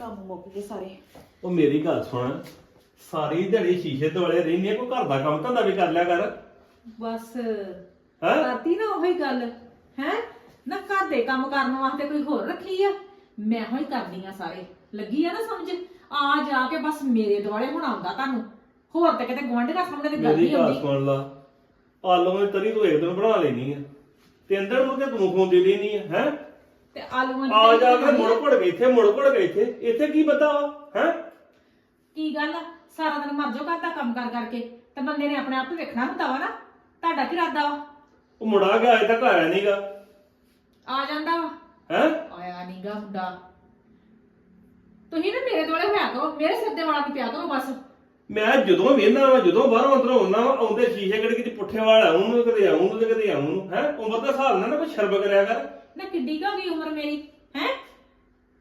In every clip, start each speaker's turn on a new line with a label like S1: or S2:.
S1: ਕੰਮ ਮੁੱਕ ਗਏ ਸਾਰੇ।
S2: ਉਹ ਮੇਰੀ ਗੱਲ ਸੁਣ ਸਾਰੀ ਦਿਹਾੜੀ ਸ਼ੀਸ਼ੇ ਦੁਆਲੇ ਰਹਿੰਦੀ ਆ ਕੋਈ ਘਰ ਦਾ ਕੰਮ ਧੰਦਾ ਵੀ ਕਰ ਲਿਆ ਕਰ।
S3: ਬਸ
S2: ਹੈ?
S3: ਕਰਤੀ ਨਾ ਉਹੀ ਗੱਲ ਹੈ? ਨਾ ਘਰ ਦੇ ਕੰਮ ਕਰਨ ਵਾਸਤੇ ਕੋਈ ਹੋਰ ਰੱਖੀ ਆ? ਮੈਂ ਹੋਈ ਕਰਦੀ ਆ ਸਾਰੇ। ਲੱਗੀ ਆ ਨਾ ਸਮਝ? ਆ ਜਾ ਕੇ ਬਸ ਮੇਰੇ ਦੁਆਲੇ ਹੁਣ ਆਉਂਦਾ ਤੁਹਾਨੂੰ। ਹੋਰ ਤੇ ਕਿਤੇ ਗੁਆਂਢੀਆਂ ਸਾਹਮਣੇ ਤੇ ਗੱਲ
S2: ਮੇਰੀ
S3: ਨਹੀਂ
S2: ਗੱਲ ਸੁਣ ਲਾ। ਆਲੂਆਂ ਦੀ ਤਰੀ ਤੂੰ ਇੱਕ ਦਿਨ ਬਣਾ ਲੈਣੀ ਆ। ਤੇ ਅੰਦਰ ਮੁੜ ਕੇ ਤੂੰ ਖੋਂਦੀ ਰਹਿਣੀ ਆ ਹੈ?
S3: ਤੇ ਆਲੂਆਂ ਦੀ
S2: ਆ ਜਾ ਕੇ ਮੁੜ। ਘੁੜ ਕੇ ਇੱਥੇ ਮੁੜ ਘੁੜ ਕੇ ਇੱਥੇ। ਇੱਥੇ ਕੀ ਪਤਾ ਹੈ?
S3: ਕੀ ਗੱਲ ਆ? ਸਾਰਾ ਦਿਨ ਮਰ ਜਾਓ ਘਰ ਦਾ ਕੰਮ ਕਰ ਕਰਕੇ। ਤੇ ਬੰਦੇ ਨੇ ਆਪਣੇ ਆਪ ਨੂੰ ਵੇਖਣਾ ਹੁੰਦਾ ਵਾ ਨਾ। ਤੁਹਾਡਾ ਕੀ ਇਰਾਦਾ ਵਾ?
S2: ਉਹ ਮੁੰਡਾ ਗਿਆ ਅਜੇ ਤੱਕ ਆਇਆ ਨਹੀਂਗਾ
S3: ਆ ਜਾਂਦਾ ਵਾ।
S2: ਹੈ?
S3: ਆਇਆ ਨੀਗਾ ਮੁੰਡਾ। ਤੁਸੀਂ ਨਾ ਮੇਰੇ ਦੁਆਲੇ ਹੋਇਆ ਕਰੋ। ਮੇਰੇ ਸਿਰ ਦੇ ਵਾਲਾਂ ਨੂੰ ਪਿਆ ਕਰੋ ਬਸ।
S2: ਮੈਂ ਜਦੋਂ ਵੇਖਦਾ ਵਾ ਜਦੋਂ ਬਾਹਰੋਂ ਅੰਦਰੋਂ ਆਉਣਾ ਵਾ ਆਉਂਦੇ ਸ਼ੀਸ਼ੇ ਕਿਹੜੇ ਕਿਤੇ ਪੁੱਠੇ ਵਾਲ ਆਉਂ ਨੂੰ ਕਦੇ ਆਉਂ ਨੂੰ ਤੇ ਕਦੇ ਆਉਂ ਨੂੰ ਹੈ? ਉਮਰ ਦਾ ਹਿਸਾਬ ਨਾਲ ਨਾ ਕੋਈ ਸ਼ਰਮ ਕਰਿਆ ਕਰ।
S3: ਨਾ ਕਿੱਡੀ ਕੁ ਹੋ ਗਈ ਉਮਰ ਮੇਰੀ ਹੈ?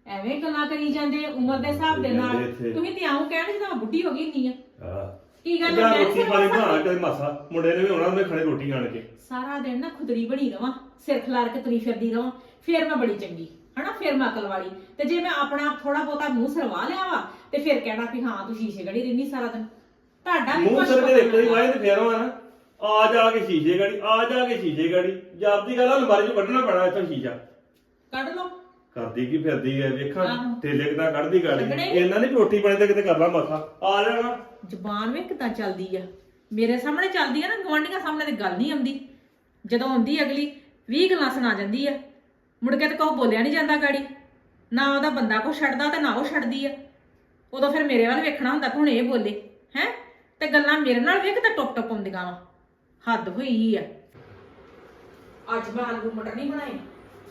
S3: ਐਵੇਂ ਗੱਲਾਂ ਕਰੀ ਜਾਂਦੇ ਉਮਰ ਦੇ ਹਿਸਾਬ ਦੇ ਨਾਲ।
S2: ਇੱਥੇ।
S3: ਤੁਸੀਂ ਤੇ ਆਉਂ ਕਹਿਣ ਜਿੱਦਾਂ ਮੈਂ ਬੁੱਢੀ ਹੋ ਗਈ ਨਹੀਂ ਆ।
S2: ਹਾਂ।
S3: ਕੀ ਗੱਲ
S2: ਜਾਂ
S3: ਹੈ ਮੈਂ
S2: ਰੋਟੀ
S3: ਸਿਰ
S2: ਪਾਣੀ ਬਣਾ ਕੇ ਮਾਸਾ ਮੁੰਡੇ ਨੇ ਵੀ ਆਉਣਾ ਉਹਨੇ ਖੜੇ ਰੋਟੀ ਆਣ ਕੇ।
S3: ਸਾਰਾ ਦਿਨ ਨਾ ਖੁਦਰੀ ਬਣੀ ਰਵਾਂ ਸਿਰ ਖਿਲਾਰ ਕੇ ਤੁਰੀ ਫਿਰਦੀ ਰਵਾਂ ਫੇਰ ਮੈਂ ਬੜੀ ਚੰਗੀ ਹਨਾ? ਫੇਰ ਮੈਂ ਅਕਲ ਵਾਲੀ। ਤੇ ਜੇ ਮੈਂ ਆਪਣਾ ਥੋੜਾ ਬਹੁਤਾ ਮੂੰਹ ਸਰਵਾ ਲਿਆ ਵਾ ਤੇ ਫਿਰ ਕਹਿਣਾ ਵੀ ਹਾਂ ਤੂੰ ਸ਼ੀਸ਼ੇ ਗੜੀ ਰਹਿਨੀ ਸਾਰਾ ਦਿਨ। ਤੁਹਾਡਾ ਵੀ
S2: ਮੂੰਹ
S3: ਕੁਛ
S2: ਸਿਰ
S3: ਪਤਾ
S2: ਕੇ ਇੱਕ ਵਾਰੀ ਵਾਏ ਤੇ ਫੇਰ ਨਾ। ਆ ਜਾ ਕੇ ਸ਼ੀਸ਼ੇ ਗਾੜੀ ਆ ਜਾ ਕੇ ਸ਼ੀਸ਼ੇ ਗਾੜੀ। ਜਾਪਦੀ ਗੱਲ ਆ ਅਲਮਾਰੀ ਚੋਂ ਕੱਢਣਾ ਪੈਣਾ ਇੱਥੋਂ ਸ਼ੀਸ਼ਾ।
S3: ਕੱਢ ਲਓ।
S2: ਕਰਦੀ ਕੀ ਫਿਰਦੀ ਐ ਵੇਖਾਂ
S3: ਆਹੋ।
S2: ਤੇਲੇ ਕਿਦਾਂ ਕੱਢਦੀ ਗਾੜੀ। ਇਹਨਾਂ ਨਹੀਂ ਰੋਟੀ ਪਾਣੀ ਤੇ ਕਿਤੇ ਕਰ ਲਾ ਮਾਸਾ ਆ ਜਾਣਾ
S3: ਜ਼ੁਬਾਨ ਵੇ ਕਿਦਾਂ ਚੱਲਦੀ ਆ। ਮੇਰੇ ਸਾਹਮਣੇ ਚੱਲਦੀ ਆ ਨਾ ਗਵਾਂਢੀਆਂ ਸਾਹਮਣੇ ਤੇ ਗੱਲ ਨਹੀਂ ਆਉਂਦੀ। ਜਦੋਂ ਆਉਂਦੀ ਅਗਲੀ 20 ਗੱਲਾਂ ਸੁਣਾ ਜਾਂਦੀ ਆ। ਮੁੜ ਕੇ ਤੇ ਕਹੋ ਬੋਲਿਆ ਨਹੀਂ ਜਾਂਦਾ ਗਾੜੀ। ਨਾ ਉਹਦਾ ਬੰਦਾ ਕੋ ਛੱਡਦਾ ਤੇ ਨਾ ਉਹ ਛੱਡਦੀ ਆ। ਉਦੋਂ ਫਿਰ ਮੇਰੇ ਵੱਲ ਵੇਖਣਾ ਹੁੰਦਾ ਕਿ ਹੁਣ ਇਹ ਬੋਲੇ। ਹੈ? ਤੇ ਗੱਲਾਂ ਮੇਰੇ ਨਾਲ ਵੇਖ ਤਾਂ ਟੁੱਪ ਟੁੱਪ ਆਉਂਦੀਆਂ ਵਾ। ਹੱਦ ਹੋਈ ਆ। ਅੱਜ ਮੈਂ ਆਲੂ ਮਟਰ ਨਹੀਂ ਬਣਾਏ,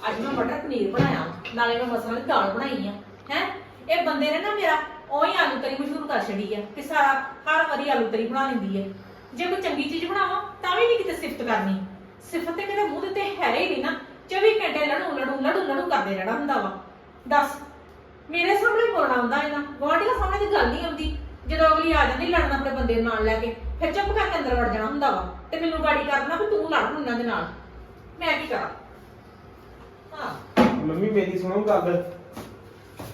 S3: ਅੱਜ ਮੈਂ ਮਟਰ ਪਨੀਰ ਬਣਾਇਆ, ਨਾਲੇ ਮੈਂ ਮਸਾਲੇ ਦੀ ਦਾਲ ਬਣਾਈ ਆ, ਹੈ? ਇਹ ਬੰਦੇ ਨੇ ਨਾ ਮੇਰਾ ਉਹੀ ਆਲੂ ਤਰੀ ਮਸ਼ਹੂਰ ਕਰ ਛੜੀ ਆ ਕਿ ਸਾਰਾ ਹਰ ਵਾਰੀ ਆਲੂ ਤਰੀ ਬਣਾ ਲੈਂਦੀ ਹੈ ਜੇ ਕੋਈ ਚੰਗੀ ਚੀਜ਼ ਬਣਾਵਾਂ, ਤਾਂ ਵੀ ਨਹੀਂ ਕਿਤੇ ਸਿਫਤ ਕਰਨੀ। ਸਿਫਤ ਤੇ ਮੇਰੇ ਮੂੰਹ ਤੇ ਹੈਰੇ ਹੀ ਨਹੀਂ ਨਾ 24 ਘੰਟੇ ਲੜੂ ਲੜੂ ਲੜੂ ਲੜੂ ਕਰਦੇ ਰਹਿਣਾ ਹੁੰਦਾ ਵਾ। ਦੱਸ, ਮੇਰੇ ਸਾਹਮਣੇ ਬੋਲਣਾ ਹੁੰਦਾ ਇਹਨਾਂ, ਗੁਆਂਢੀਆਂ ਸਾਹਮਣੇ ਦੀ ਗੱਲ ਨਹੀਂ ਆਉਂਦੀ। ਜਦੋਂ ਅਗਲੀ ਆ ਜਾਂਦੀ ਲੜਨ ਆਪਣੇ ਬੰਦੇ ਨੂੰ ਨਾਲ ਲੈ ਕੇ ਫਿਰ ਚੁੱਪ ਕਰਕੇ ਅੰਦਰ ਵੜ ਜਾਣਾ ਹੁੰਦਾ ਵਾ ਤੇ ਮੈਨੂੰ ਗਾੜੀ ਕਰਨਾ ਵੀ ਤੂੰ ਲੜ ਉਹਨਾਂ ਦੇ ਨਾਲ। ਮੈਂ ਕੀ ਕਰਾਂ? ਹਾਂ।
S4: ਮੰਮੀ ਮੇਰੀ ਸੁਣੋ ਗੱਲ।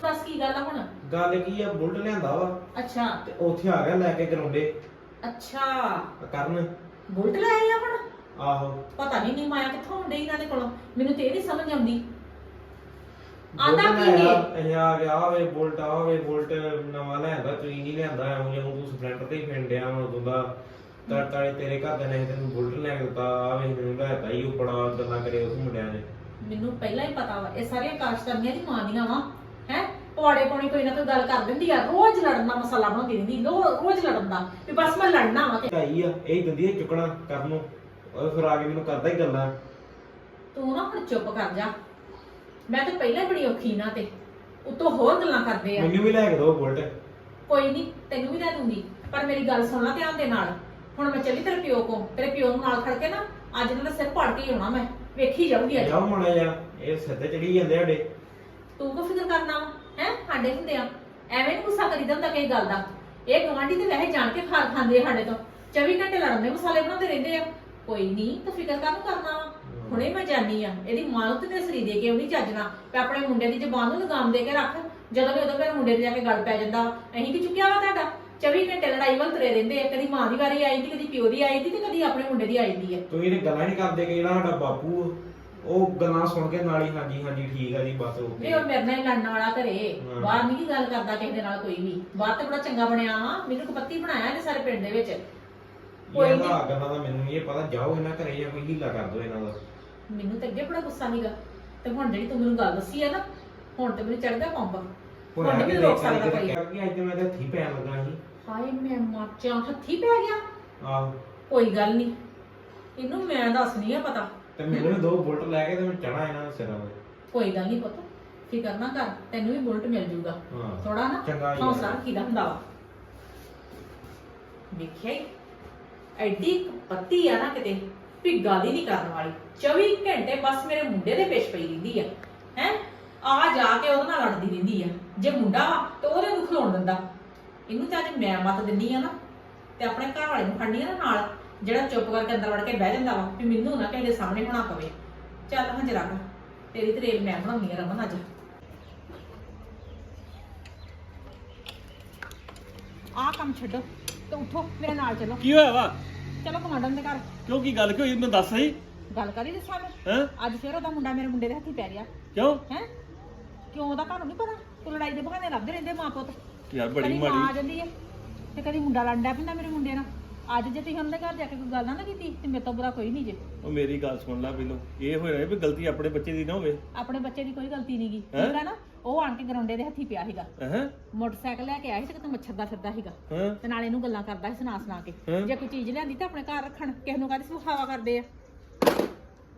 S3: ਦੱਸ ਕੀ ਗੱਲ ਆ ਹੁਣ?
S4: ਗੱਲ ਕੀ ਆ? ਬੁਲਟ ਲਿਆਂਦਾ ਵਾ।
S3: ਅੱਛਾ।
S4: ਤੇ ਉੱਥੇ ਆ ਗਿਆ ਲੈ ਕੇ ਗਰਾਉਂਡੇ
S3: ਅੱਛਾ।
S4: ਕਰਨ।
S3: ਬੁਲਟ ਲੈ ਆਇਆ ਹੁਣ?
S4: ਆਹੋ।
S3: ਪਤਾ ਨਹੀਂ ਨਹੀਂ ਮਾਇਆ ਕਿੱਥੋਂ ਹੁੰਦੇ ਇਹਨਾਂ ਦੇ ਕੋਲੋਂ। ਮੈਨੂੰ ਤੇ ਇਹ ਨਹੀਂ ਸਮਝ ਆਉਂਦੀ ਆਂਦਾ ਕੀ ਹੈ
S4: ਇਹ ਆ ਗਿਆ ਵੇ ਬੁਲਟ ਆ ਵੇ ਬੁਲਟ ਨਵਾਂ ਲਿਆਂਦਾ ਤੁਸੀਂ ਨਹੀਂ ਲਿਆਂਦਾ ਐਵੇਂ ਜਿਵੇਂ ਤੂੰ ਸਪਲੈਂਡਰ ਤੇ ਹੀ ਫਿੰਡਿਆ ਵਾ ਉਦੋਂ ਦਾ ਤਾਂ ਤਾਲੇ ਤੇਰੇ ਘਰ ਦੇ ਨੇ ਤੈਨੂੰ ਬੁਲਟ ਲੈ ਕੇ ਦਿੱਤਾ ਆ ਵੇ ਮੈਨੂੰ ਲੈਤਾ ਹੀ ਉਹ ਬੜਾ ਗੱਲਾਂ ਕਰੇ ਉਸ ਮੁੰਡਿਆਂ ਨੇ।
S3: ਮੈਨੂੰ ਪਹਿਲਾਂ ਹੀ ਪਤਾ ਵਾ ਇਹ ਸਾਰੀਆਂ ਕਾਸ਼ਤਰਨੀਆਂ ਦੀ ਮਾਂ ਦੀਆਂ ਵਾ ਹੈ? ਪੌੜੇ ਪਾਉਣੀ ਕੋਈ ਨਾ ਕੋਈ ਗੱਲ ਕਰ ਦਿੰਦੀ ਆ ਰੋਜ਼ ਲੜਨ ਦਾ ਮਸਲਾ ਬਣਾਉਂਦੀ ਰਹਿੰਦੀ ਲੋ- ਰੋਜ਼ ਲੜਨ ਦਾ ਵੀ ਬਸ ਮੈਂ ਲੜਨਾ ਵਾ ਤੇ।
S4: ਆਈ ਆ ਇਹ ਦਿੰਦੀ ਆ ਚੁੱਕਣਾ ਕਰਨ ਨੂੰ ਉਹ ਫਿਰ ਆ ਕੇ ਮੈਨੂੰ ਕਰਦਾ ਹੀ ਗੱਲਾਂ।
S3: ਤੂੰ ਨਾ ਹੁਣ ਚੁੱਪ ਕਰ ਜਾ ਮੈਂ ਤਾਂ ਪਹਿਲਾਂ ਹੀ ਬੜੀ ਔਖੀ ਨਾ ਤੇ ਉਤੋਂ ਹੋਰ ਗੱਲਾਂ ਕਰਦੇ ਆ।
S4: ਮੈਨੂੰ ਵੀ ਲੈ ਕੇ ਦੋ ਬੁਲਟ।
S3: ਕੋਈ ਨਹੀਂ ਤੈਨੂੰ ਵੀ ਲੈ ਦੂੰਗੀ। ਪਰ ਮੇਰੀ ਗੱਲ ਸੁਣ ਲੈ ਧਿਆਨ ਦੇ ਨਾਲ। ਹੁਣ ਮੈਂ ਚੱਲੀ ਤੇਰੇ ਪਿਓ ਕੋ ਤੇਰੇ ਪਿਓ ਨੂੰ ਨਾਲ ਖੜ ਕੇ ਨਾ ਅੱਜ ਇਹਨਾਂ ਦਾ ਸਿਰ ਪੜ ਕੇ ਹੀ ਆਉਣਾ ਮੈਂ। ਵੇਖੀ ਜਾਊਂਗੀ ਅੱਜ।
S4: ਜਾਓ ਮਾੜਾ ਜਾ ਇਹ ਤੇ ਚੜੀ ਜਾਂਦੇ ਸਾਡੇ।
S3: ਤੂੰ ਕੋ ਫਿਕਰ ਕਰਨਾ ਹੈ? ਸਾਡੇ ਹੁੰਦੇ ਆ। ਐਵੇਂ ਨੀ ਗੁੱਸਾ ਕਰੀਦਾ ਹੁੰਦਾ ਕਿਸੇ ਗੱਲ ਦਾ। ਇਹ ਗਵਾਂਢੀ ਤੇ ਵੈਸੇ ਜਾਣ ਕੇ ਖਾਰ ਖਾਂਦੇ ਆ ਸਾਡੇ ਤੋਂ। 24 ਘੰਟੇ ਲੜਨ ਦੇ ਮਸਾਲੇ ਬਣਾਉਂਦੇ ਰਹਿੰਦੇ ਆ। ਕੋਈ ਨਹੀਂ ਤੂੰ ਫਿਕਰ ਕਾਹਨੂੰ ਕਰਨਾ ਵਾ? ਹੁਣੇ ਮੈਂ ਜਾਣੀ ਆ ਇਹਦੀ ਮਾਂ ਨੂੰ ਤੇ ਤਸਰੀ ਦੇ ਕੇ ਉਹਨੀ ਚੱਜਣਾ ਤੇ ਆਪਣੇ ਮੁੰਡੇ ਦੀ ਜ਼ਬਾਨ ਨੂੰ ਲਗਾਮ ਦੇ ਕੇ ਰੱਖ ਜਦੋਂ ਵੀ ਉਦੋਂ ਮੇਰੇ ਮੁੰਡੇ ਤੇ ਜਾ ਕੇ ਗੱਲ ਪੈ ਜਾਂਦਾ ਵਾ। ਅਸੀਂ ਕੀ ਚੁੱਕਿਆ ਵਾ ਤੁਹਾਡਾ 24 ਘੰਟੇ ਲੜਾਈ ਵੱਲ ਤੁਰੇ ਰਹਿੰਦੇ ਆ ਕਦੀ ਮਾਂ ਦੀ ਵਾਰੀ ਆਈ ਦੀ ਕਦੀ ਪਿਓ ਦੀ ਆਈ ਦੀ ਤੇ ਕਦੀ ਆਪਣੇ ਮੁੰਡੇ ਦੀ ਆਈ ਦੀ ਆ
S4: ਤੁਸੀਂ ਇਹ ਗੱਲਾਂ ਨਹੀਂ ਕਰਦੇ ਕਿ ਜਿਹੜਾ ਸਾਡਾ ਬਾਪੂ ਆ, ਉਹ ਗੱਲਾਂ ਸੁਣ ਕੇ ਨਾਲ ਹੀ ਹਾਂਜੀ ਹਾਂਜੀ ਠੀਕ ਆ ਜੀ ਬਸ ਉਹ
S3: ਨਹੀਂ ਉਹ ਮੇਰੇ ਨਾਲ ਹੀ ਲੜਨ ਵਾਲਾ ਘਰੇ
S4: ਹਾਂ।
S3: ਬਾਹਰ ਨਹੀਂ ਕੀ ਗੱਲ ਕਰਦਾ ਕਿਸੇ ਦੇ ਨਾਲ ਕੋਈ ਵੀ ਬਾਹਰ ਤੇ ਬੜਾ ਚੰਗਾ ਬਣਿਆ ਵਾ ਮੈਨੂੰ ਕਪੱਤੀ ਬਣਾਇਆ ਇਹਨੇ ਸਾਰੇ ਪਿੰਡ ਦੇ ਵਿੱਚ ਕੋਈ ਨੀ।
S4: ਗੱਲਾਂ ਦਾ ਮੈਨੂੰ ਨਹੀਂ ਇਹ ਪਤਾ ਜਾਓ ਇਹਨਾਂ ਘਰੇ ਜਾਂ ਕੋਈ ਹੀਲਾ ਕਰ ਦੋ ਇਹਨਾਂ ਦਾ
S3: ਮੈਨੂੰ ਤੇ ਅੱਗੇ ਬੜਾ ਗੁੱਸਾ ਸੀਗਾ। ਤੇ ਹੁਣ ਜਿਹੜੀ ਤੂੰ ਮੈਨੂੰ ਗੱਲ ਦੱਸੀ ਆ ਨਾ ਹੁਣ ਤੇ ਮੈਨੂੰ ਚੜ ਗਿਆ ਪੰਪ
S4: ਹੁਣ
S3: ਹੁਣ
S4: ਆ
S3: ਨਹੀਂ
S4: ਕੇ
S3: ਰੋਕ
S4: ਦੇਖਿਆ
S3: ਸਕਦਾ ਕੋਈ।
S4: ਕਿ ਅੱਜ ਮੈਂ ਤੇ ਹੱਥੀ ਪੈਣ ਲੱਗਾ ਸੀ।
S3: ਹਾਏ ਮੈਂ ਮਾਚਾਂ ਹੱਥੀ ਪੈ ਗਿਆ।
S4: ਆਹੋ।
S3: ਕੋਈ ਗੱਲ ਨਹੀਂ। ਇਹਨੂੰ ਮੈਂ ਦੱਸਣੀ ਆ ਪਤਾ।
S4: ਤੇ ਮੈਨੂੰ ਵੀ ਦੋ ਬੁਲਟ ਲੈ ਕੇ ਤੇ ਮੈਂ ਚੜਾ ਇਹਨਾਂ ਦੇ ਸਿਰਾਂ ਤੇ।
S3: ਕੋਈ ਗੱਲ ਨਹੀਂ ਪੁੱਤ ਫਿਕਰ ਨਾ ਕਰ ਤੈਨੂੰ ਵੀ ਬੁਲਟ ਮਿਲ ਜੂਗਾ।
S4: ਹਾਂ
S3: ਥੋੜਾ ਨਾ
S4: ਚੰਗਾ ਹੀ
S3: ਹੌਸਲਾ
S4: ਆ।
S3: ਰੱਖੀਦਾ ਹੁੰਦਾ ਵਾ। ਦੇਖਿਆ ਈ? ਐਡੀ ਪੱਤੀ ਆ ਨਾ ਕਿਤੇ। ਵੀ ਗੱਲ ਹੀ ਨਹੀਂ ਕਰਨ ਵਾਲੀ। 24 ਘੰਟੇ ਬਸ ਮੇਰੇ ਮੁੰਡੇ ਦੇ ਪੇਸ਼ ਪਈ ਰਹਿੰਦੀ ਆ। ਹੈ? ਆ ਜਾ ਕੇ ਉਹਦੇ ਨਾਲ ਲੜਦੀ ਰਹਿੰਦੀ ਆ। ਜੇ ਮੁੰਡਾ ਵਾ ਤੇ ਉਹਦੇ ਨੂੰ ਖਲੋਣ ਦਿੰਦਾ। ਇਹਨੂੰ ਤਾਂ ਅੱਜ ਮੈਂ ਮਤ ਦਿੰਨੀ ਆ ਨਾ। ਤੇ ਆਪਣੇ ਘਰ ਵਾਲੇ ਨੂੰ ਖੜਨੀ ਆ ਨਾ ਨਾਲ। ਜਿਹੜਾ ਚੁੱਪ ਕਰਕੇ ਅੰਦਰ ਵੜ ਕੇ ਬਹਿ ਜਾਂਦਾ ਵਾ ਵੀ ਮੈਨੂੰ ਨਾ ਕਿਸੇ ਦੇ ਸਾਹਮਣੇ ਹੋਣਾ ਪਵੇ। ਚੱਲ ਹਾਂ ਜਰਾ ਤੇਰੀ ਤਰੇਲ ਮੈਂ ਬਣਾਉਣੀ ਆ ਰਮਨ ਅੱਜ। ਆਹ ਕੰਮ ਛੱਡੋ ਤੇ ਉੱਠੋ ਮੇਰੇ ਨਾਲ ਚਲੋ।
S2: ਕੀ ਹੋਇਆ ਵਾ?
S3: ਚਲੋ ਕਮਾਂਡਰ ਦੇ ਘਰ।
S2: ਕਿਉਂ ਕੀ ਗੱਲ ਕੀ ਹੋਈ? ਮੈਨੂੰ ਦੱਸ ਸਹੀ।
S3: ਗੱਲ ਕਰੀ ਦੱਸਾਂ ਮੈਂ
S2: ਹੈ?
S3: ਅੱਜ ਫੇਰ ਉਹਦਾ ਮੁੰਡਾ ਮੇਰੇ ਮੁੰਡੇ ਦੇ ਹੱਥੀ ਪੈ ਗਿਆ।
S2: ਕਿਉਂ?
S3: ਹੈ? ਕਿਉਂ ਉਹਦਾ ਘਰ ਨਹੀਂ ਪਤਾ? ਤੂੰ ਲੜਾਈ ਦੇ ਬਹਾਨੇ ਲੱਭਦੇ ਰਹਿੰਦੇ ਮਾਂ ਪੁੱਤ।
S2: ਯਾਰ ਬੜੀ
S3: ਕਦੀ ਮਾਂ ਆ
S2: ਮਾੜੀ
S3: ਜਾਂਦੀ ਹੈ ਤੇ ਕਦੀ ਮੁੰਡਾ ਲੜਦਾ ਪੈਂਦਾ ਮੇਰੇ ਮੁੰਡੇ ਨਾਲ। ਅੱਜ ਜੇ ਤੁਸੀਂ ਉਹਦੇ ਘਰ ਜਾ ਕੇ ਕੋਈ ਗੱਲ ਨਾ ਕੀਤੀ ਤੇ ਮੇਰੇ ਤੋਂ ਬੁਰਾ ਕੋਈ ਨਹੀਂ ਜੇ।
S2: ਉਹ ਮੇਰੀ ਗੱਲ ਸੁਣ ਲੈ ਪਹਿਲੋਂ ਇਹ ਹੋਇਆ ਵੀ ਗਲਤੀ ਆਪਣੇ ਬੱਚੇ ਦੀ ਨਾ ਹੋਵੇ।
S3: ਆਪਣੇ ਬੱਚੇ ਦੀ ਕੋਈ ਗਲਤੀ ਨਹੀਂਗੀ
S2: ਹੈਂ?
S3: ਠੀਕ ਹੈ ਨਾ? ਉਹ ਆਣ ਕੇ ਗਰਾਉਂਡੇ ਦੇ ਹੱਥੀ ਪਿਆ ਸੀਗਾ।
S2: ਹੈ
S3: ਮੋਟਰਸਾਈਕਲ ਲੈ ਕੇ ਆਇਆ ਸੀ ਤੇ ਕਿਤੇ ਮੱਛਰ ਦਾ ਫਿਰਦਾ ਸੀਗਾ।
S2: ਹਾਂ।
S3: ਤੇ ਨਾਲੇ ਇਹਨੂੰ ਗੱਲਾਂ ਕਰਦਾ ਸੀ ਸੁਣਾ ਸੁਣਾ ਕੇ।
S2: ਹੈਂ?
S3: ਜੇ ਕੋਈ ਚੀਜ਼ ਲਿਆਂਦੀ ਤਾਂ ਆਪਣੇ ਘਰ ਰੱਖਣ। ਕਿਸੇ ਨੂੰ ਕਾਹਦੀ ਸੁਖਾਵਾ ਕਰਦੇ ਆ।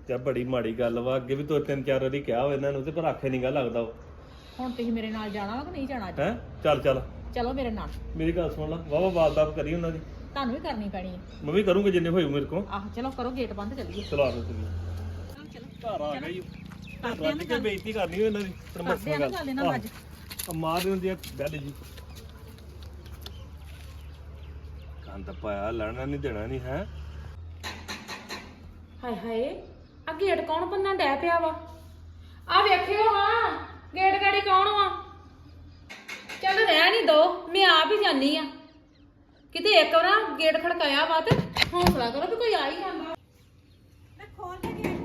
S2: ਤੇ ਬੜੀ ਮਾੜੀ ਗੱਲ ਵਾ। ਅੱਗੇ ਵੀ ਦੋ ਤਿੰਨ ਚਾਰ ਵਾਰੀ ਕਿਹਾ ਵਾ ਇਹਨਾਂ ਨੂੰ ਤੇ ਪਰ ਆਖੇ ਨਹੀਂ ਗਾ ਲੱਗਦਾ ਉਹ
S3: ਹੁਣ ਤੁਸੀਂ ਮੇਰੇ ਨਾਲ ਜਾਣਾ ਵਾ ਕਿ ਨਹੀਂ ਜਾਣਾ ਅੱਜ?
S2: ਹੈ? ਚੱਲ ਚੱਲ।
S3: ਚਲੋ ਮੇਰੇ ਨਾਲ।
S2: ਮੇਰੀ ਗੱਲ ਸੁਣ ਲੈ। ਵਾਵਾ ਬਾਤ ਕਰੀ ਉਹਨਾਂ ਦੀ।
S3: ਤੁਹਾਨੂੰ ਵੀ ਕਰਨੀ ਪੈਣੀ ਹੈ
S2: ਮੈਂ ਵੀ ਕਰੂੰਗਾ ਜਿੰਨੇ ਹੋਏ ਮੇਰੇ ਕੋਲ।
S3: ਆਹ ਚਲੋ ਕਰੋ ਗੇਟ ਬੰਦ ਚੱਲੀਏ
S2: ਚਲਾ ਦੋ ਤੁਸੀਂ।
S3: ਚਲੋ
S2: ਘਰ ਆ ਗਈ
S3: ਕਰਦੇ ਆ ਨਾ
S2: ਰੱਜ ਕੇ
S3: ਗੱਲ।
S2: ਬੇਇੱਜ਼ਤੀ ਕਰਨੀ ਹੋਈ ਇਹਨਾਂ ਦੀ ਪਰ
S3: ਕਰਦੇ ਆ ਨਾ ਗੱਲ। ਇਹਨਾਂ ਨਾਲ ਅੱਜ।
S2: ਆ ਮਾਰ ਦਿੰਦੀ ਆ ਬੈਲ ਜੀ। ਕੰਦ ਪਾਇਆ ਲੜਨਾ ਨਹੀਂ ਦੇਣਾ ਨਹੀਂ ਹੈ?
S1: ਹਾਏ ਹਾਏ ਆ ਗੇਟ ਕੌਣ ਬੰਨਾ ਡੈ ਪਿਆ ਵਾ? ਆ ਵੇਖਿਓ ਹਾਂ ਗੇਟ ਗਾੜੀ ਕੌਣ ਵਾ? ਚੱਲ ਰਹਿ ਨਹੀਂ ਦੋ ਮੈਂ ਆਪ ਹੀ ਜਾਨੀ ਆ। ਕਿਤੇ ਇੱਕ ਵਾਰ ਗੇਟ ਖੜਕਾਇਆ ਵਾ ਤੇ ਹੌਸਲਾ ਕਰੋ ਵੀ ਕੋਈ ਆ ਹੀ ਜਾਂਦਾ
S3: ਮੈਂ ਖੋਲ ਕੇ ਗੇਟ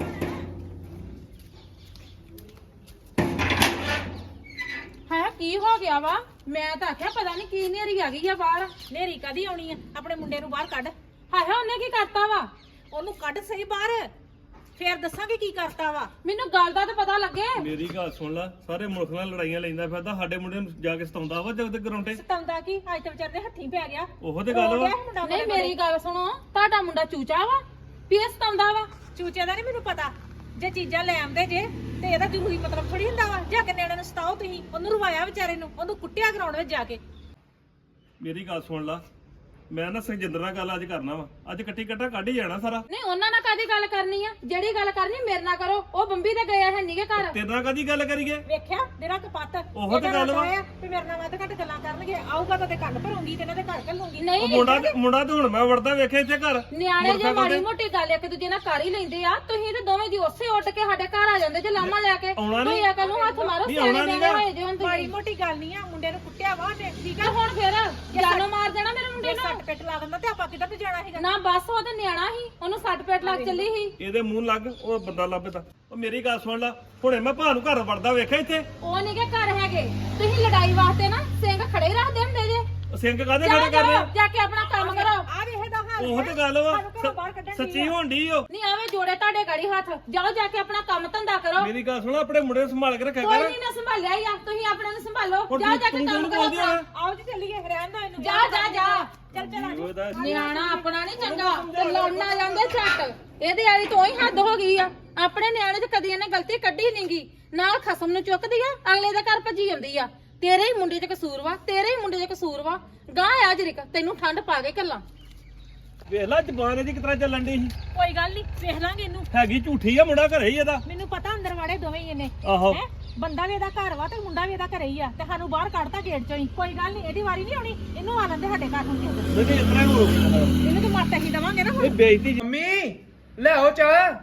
S1: ਹੈ ਕੀ ਹੋ ਗਿਆ ਵਾ? ਮੈਂ ਤਾਂ ਆਖਿਆ ਪਤਾ ਨਹੀਂ ਕੀ ਨੇਰੀ ਆ ਗਈ ਆ ਬਾਹਰ।
S3: ਨੇਰੀ ਕਦੀ ਆਉਣੀ ਆ? ਆਪਣੇ ਮੁੰਡੇ ਨੂੰ ਬਾਹਰ ਕੱਢ।
S1: ਹਾਏ ਹਾਏ ਉਹਨੇ ਕੀ ਕਰਤਾ ਵਾ?
S3: ਉਹਨੂੰ ਕੱਢ ਸਹੀ ਬਾਹਰ। ਫੇਰ ਦੱਸਾਂਗੇ ਕੀ ਕਰਤਾ ਵਾ।
S1: ਮੈਨੂੰ ਗੱਲ ਦਾ ਤਾਂ ਪਤਾ ਲੱਗੇ।
S2: ਮੇਰੀ ਗੱਲ ਸੁਣ ਲੈ ਸਾਰੇ ਮੁਲਕ ਨਾਲ ਲੜਾਈਆਂ ਲੈਂਦਾ ਫਿਰਦਾ ਸਾਡੇ ਮੁੰਡੇ ਨੂੰ ਜਾ ਕੇ ਸਤਾਉਂਦਾ ਵਾ ਜਦ ਗਰਾਉਂਡੇ
S3: ਸਤਾਉਂਦਾ ਕੀ? ਅੱਜ ਤੇ ਵਿਚਾਰੇ ਦੇ ਹੱਥੀਂ ਪੈ ਗਿਆ।
S2: ਉਹੋ ਤੇ ਗੱਲ ਵਾ।
S3: ਰੋ ਗਿਆ ਮੁੰਡਾ
S1: ਨਹੀਂ ਮੇਰੀ ਗੱਲ ਸੁਣੋ ਤੁਹਾਡਾ ਮੁੰਡਾ ਚੂਚਾ ਵਾ ਪੀਸ ਤੰਦਾ ਵਾ?
S3: ਚੂਚੇ ਦਾ ਨਹੀਂ ਮੈਨੂੰ ਪਤਾ। ਜੇ ਚੀਜ਼ਾਂ ਲੈ ਆਉਂਦੇ ਜੇ, ਤੇ ਇਹਦਾ ਜ਼ਰੂਰੀ ਮਤਲਬ ਥੋੜੀ ਹੁੰਦਾ ਵਾ। ਜਾ ਕੇ ਨਿਆਣੇ ਨੂੰ ਸਤਾਓ ਤੁਸੀਂ, ਉਹਨੂੰ ਰਵਾਇਆ ਵਿਚਾਰੇ ਨੂੰ, ਉਹਨੂੰ ਕੁੱਟਿਆ ਗਰਾਉਂਡ ਵਿੱਚ ਜਾ ਕੇ।
S2: ਮੇਰੀ ਗੱਲ ਸੁਣ ਲਾ। ਮੈਂ ਨਾ ਸੰਜਿੰਦਰ ਨਾਲ ਗੱਲ ਅੱਜ ਕਰਨਾ ਵਾ। ਅੱਜ ਕੱਟੀ ਕੱਟਾ ਕੱਢ ਹੀ ਜਾਣਾ ਸਾਰਾ।
S1: ਨਹੀਂ ਉਹਨਾਂ ਨਾਲ ਕਾਦੀ ਗੱਲ ਕਰਨੀ ਆ? ਜਿਹੜੀ ਗੱਲ ਕਰਨੀ ਮੇਰੇ ਨਾਲ ਕਰੋ। ਉਹ ਬੰਬੀ ਤੇ ਗਏ ਹੈ ਨੀਗੇ ਘਰ।
S2: ਤੇਰੇ ਨਾਲ ਕਦੀ ਗੱਲ ਕਰੀਏ?
S3: ਵੇਖਿਆ ਮੇਰਾ ਕਪੱਤ
S2: ਉਹੋ ਤੇ ਗੱਲ ਵਾ।
S3: ਵੀ ਮੇਰੇ ਨਾਲ ਵੱਧ ਘੱਟ ਗੱਲਾਂ ਕਰਨਗੇ। ਆਊਗਾ ਤਾਂ ਤੇ ਕੰਨ ਭਰੂੰਗੀ ਤੇ ਇਹਨਾਂ ਦੇ ਘਰ ਘੱਲੂੰਗੀ।
S2: ਉਹ
S1: ਨਹੀਂ
S2: ਮੁੰਡਾ ਤੇ ਮੁੰਡਾ ਤੇ ਹੁਣ ਮੈਂ ਵੜਦਾ ਵੇਖਿਆ ਇੱਥੇ ਘਰ।
S1: ਨਿਆਣੇ ਜੇ ਮਾੜੀ
S2: ਤੇ।
S1: ਮੋਟੀ ਗੱਲ ਇੱਕ ਦੂਜੇ ਨਾਲ ਕਰ ਹੀ ਲੈਂਦੇ ਆ। ਤੁਸੀਂ ਤੇ ਦੋਵੇਂ ਜੀ ਉਸੇ ਉੱਡ ਕੇ ਸਾਡੇ ਘਰ ਆ ਜਾਂਦੇ ਜੇ ਲਾਮਾ ਲੈ ਕੇ।
S2: ਆਉਣਾ ਨੀ?
S1: ਤੁਸੀਂ ਅਕਲ ਨੂੰ ਹੱਥ ਮਾਰੋ
S2: ਨਹੀਂ,
S1: ਸਿਆਣੇ
S2: ਆਉਣਾ ਨੀ
S1: ਬਿਆਣੇ
S2: ਗਾ।
S1: ਹੋਏ ਜੇ। ਹੁਣ
S3: ਮਾੜੀ
S1: ਤੁਸੀਂ
S3: ਮੋਟੀ ਗੱਲ ਨਹੀਂ ਆ ਮੁੰਡੇ ਨੂੰ ਕੁੱਟਿਆ ਵਾ ਤੇ ਠੀਕ ਆ?
S1: ਹੁਣ ਫਿਰ ਜਾਨੋਂ ਮਾਰ ਦੇਣਾ ਮੇਰੇ ਮੁੰਡੇ
S3: ਜੇ
S1: ਨੂੰ?
S3: ਸੱਟ ਪਿੱਟ ਲਾ ਦਿੰਦਾ ਤੇ ਆਪਾਂ ਕਿੱਧਰ ਤੇ ਜਾਣਾ ਸੀਗਾ?
S1: ਨਾ ਬਸ ਉਹ ਤੇ ਨਿਆਣਾ ਸੀ ਉਹਨੂੰ ਸੱਟ ਪੇਟ ਲੱਗ ਚੱਲੀ ਸੀ।
S2: ਇਹਦੇ ਮੂੰਹ ਲੱਗ ਉਹ ਬੰਦਾ ਲੱਭਦਾ। ਉਹ ਮੇਰੀ ਗੱਲ ਸੁਣ ਲੈ ਹੁਣੇ ਮੈਂ ਭਾ ਨੂੰ ਘਰ ਵੜਦਾ ਵੇਖਿਆ ਇੱਥੇ?
S1: ਉਹ ਨਹੀਂ ਕਿ ਘਰ ਹੈਗੇ। ਤੁਸੀਂ ਲੜਾਈ ਵਾਸਤੇ ਨਾ ਸਿੰਘ ਖੜੇ ਹੀ ਰੱਖਦੇ ਹੁੰਦੇ ਜੇ।
S2: ਉਹ ਸਿੰਘ ਕਾਦੇ
S1: ਜਾਓ,
S2: ਖੜੇ ਰਹੇ
S1: ਜਾ ਕੇ ਆਪਣਾ ਕੰਮ ਕਰੋ
S3: ਆ ਵੇਖ ਦਾ ਹਾਲ
S2: ਉਹ ਤੇ ਗੱਲ ਵਾ।
S3: ਸਾਨੂੰ ਘਰੋਂ ਬਾਹਰ ਕੱਢਣ
S2: ਸ- ਸੱਚੀ ਹੋਣ ਡਈ ਓ।
S1: ਨਹੀਂ ਆਵੇ ਜੋੜੇ ਤੁਹਾਡੇ ਗੜੀ ਹੱਥ। ਜਾਓ ਜਾ ਕੇ ਆਪਣਾ ਕੰਮ ਧੰਦਾ ਕਰੋ।
S2: ਮੇਰੀ ਗੱਲ ਸੁਣ ਆਪਣੇ ਮੁੰਡੇ ਨੂੰ ਸੰਭਾਲ ਕੇ ਰੱਖਿਆ
S1: ਕੋਈ
S2: ਕਰ।
S1: ਨਹੀਂ ਮੈਂ ਸੰਭਾਲਿਆ ਹੀ ਆ। ਤੁਸੀਂ ਆਪਣੇ ਨੂੰ ਸੰਭਾਲੋ। ਜਾ
S2: ਤੂੰ
S1: ਕੇ ਕੰਮ ਕਰੋ ਆਪਣਾ।
S3: ਆਓ ਜੀ ਚੱਲੀਏ ਰਹਿਣ ਦੋ ਇਹਨੂੰ।
S1: ਜਾ ਜਾ ਜਾ।
S3: ਚੱਲ ਚੱਲ ਆ
S2: ਉਹਦਾ
S1: ਨਿਆਣਾ ਆਪਣਾ ਨਹੀਂ ਚੰਗਾ। ਤੇ ਲੜਨਾ ਜਾਂਦੇ ਛੱਟ। ਇਹਦੇ ਵਾਲੀ ਤੋਂ ਹੀ ਹੱਦ ਹੋ ਗਈ ਆ। ਆਪਣੇ ਨਿਆਣੇ 'ਚ ਕਦੀ ਇਹਨੇ ਗਲਤੀ ਕੱਢੀ ਨਹੀਂਗੀ ਨਾਲ ਖਸਮ ਨੂੰ ਚੁੱਕਦੀ ਆ ਅਗਲੇ ਦੇ ਘਰ ਭੱਜੀ ਆਉਂਦੀ ਆ। ਤੇਰੇ ਹੀ ਮੁੰਡੇ 'ਚ ਕਸੂਰ ਵਾ ਤੇਰੇ ਹੀ ਮੁੰਡੇ 'ਚ ਕਸੂਰ ਵਾ। ਗਾਂ ਆ ਜਰਿਕ ਤੈਨੂੰ ਠੰਡ ਪਾ ਕੇ ਕੱਲਾ
S2: ਵੇਖ ਲੈ ਜ਼ਬਾਨ ਇਹਦੀ ਕਿਤਰਾ ਚੱਲਣ ਡਈ ਸੀ।
S3: ਕੋਈ ਗੱਲ ਨਹੀਂ ਵੇਖ ਲਾਂਗੇ ਇਹਨੂੰ।
S2: ਹੈਗੀ ਝੂਠੀ ਆ ਮੁੰਡਾ ਘਰੇ ਹੀ ਇਹਦਾ।
S3: ਮੈਨੂੰ ਪਤਾ ਅੰਦਰ ਵਾੜੇ ਦੋਵੇਂ ਹੀ ਇਹਨੇ।
S2: ਆਹੋ।
S3: ਹੈਂ? ਬੰਦਾ ਵੀ ਇਹਦਾ ਘਰ ਵਾ ਤੇ ਮੁੰਡਾ ਵੀ ਇਹਦਾ ਘਰੇ ਹੀ ਆ ਤੇ ਸਾਨੂੰ ਬਾਹਰ ਕੱਢਤਾ ਗੇਟ ਚੋਂ ਹੀ। ਕੋਈ ਗੱਲ ਨਹੀਂ ਇਹਦੀ ਵਾਰੀ ਨਹੀਂ ਆਉਣੀ। ਇਹਨੂੰ ਆ ਲੈਂਦੇ ਸਾਡੇ ਘਰ ਹੁਣ ਕਿਸੇ
S2: ਨਹੀਂ ਇਤਨਾ ਹੀ ਹੋ
S3: ਇਹਨੂੰ ਤਾਂ ਮੱਤ ਅਸੀਂ ਦਵਾਂਗੇ ਨਾ ਹੁਣ।
S2: ਇਹ ਬੇਇੱਜ਼ਤੀ ਜੀ-
S5: ਮੰਮੀ ਲੈ ਆਓ ਚਾਹ।